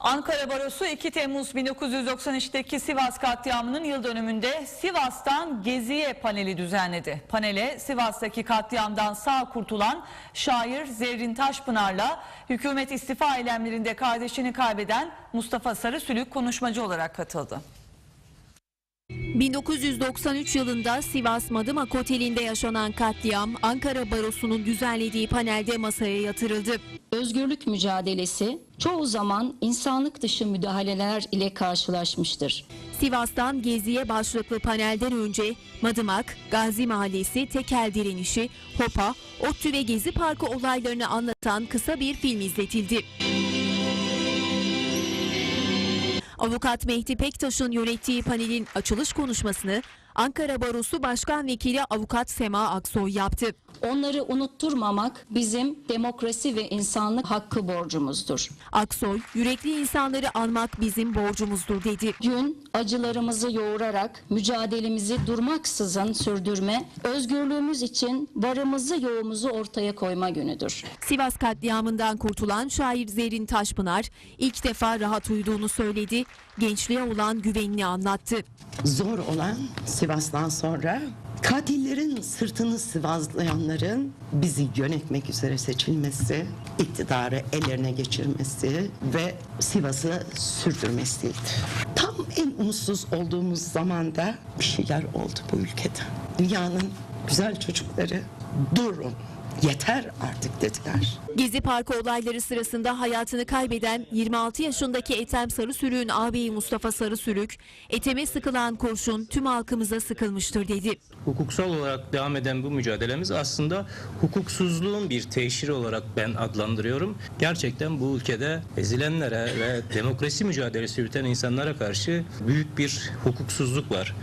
Ankara Barosu 2 Temmuz 1993'teki Sivas katliamının yıl dönümünde Sivas'tan Geziye paneli düzenledi. Panele Sivas'taki katliamdan sağ kurtulan şair Zerrin Taşpınar'la hükümet istifa eylemlerinde kardeşini kaybeden Mustafa Sarısülük konuşmacı olarak katıldı. 1993 yılında Sivas Madımak Oteli'nde yaşanan katliam Ankara Barosu'nun düzenlediği panelde masaya yatırıldı. Özgürlük mücadelesi çoğu zaman insanlık dışı müdahaleler ile karşılaşmıştır. Sivas'tan Gezi'ye başlıklı panelden önce Madımak, Gazi Mahallesi, Tekel Direnişi, Hopa, ODTÜ ve Gezi Parkı olaylarını anlatan kısa bir film izletildi. Avukat Mehdi Pektaş'ın yönettiği panelin açılış konuşmasını Ankara Barosu Başkan Vekili Avukat Sema Aksoy yaptı. Onları unutturmamak bizim demokrasi ve insanlık hakkı borcumuzdur. Aksoy, yürekli insanları anmak bizim borcumuzdur dedi. Gün acılarımızı yoğurarak mücadelemizi durmaksızın sürdürme, özgürlüğümüz için varımızı yoğumuzu ortaya koyma günüdür. Sivas katliamından kurtulan şair Zerrin Taşpınar ilk defa rahat uyuduğunu söyledi. Gençliğe olan güvenini anlattı. zor olan Sivas'tan sonra katillerin sırtını sıvazlayanların bizi yönetmek üzere seçilmesi, iktidarı ellerine geçirmesi ve Sivas'ı sürdürmesiydi. Tam en umutsuz olduğumuz zamanda bir şeyler oldu bu ülkede. Dünyanın güzel çocukları durun yeter artık dediler. Gezi Parkı olayları sırasında hayatını kaybeden 26 yaşındaki Ethem Sarısülük'ün ağabeyi Mustafa Sarısülük, eteme sıkılan kurşun tüm halkımıza sıkılmıştır dedi. Hukuksal olarak devam eden bu mücadelemiz aslında hukuksuzluğun bir teşhiri olarak ben adlandırıyorum. Gerçekten bu ülkede ezilenlere ve demokrasi mücadelesi yürüten insanlara karşı büyük bir hukuksuzluk var.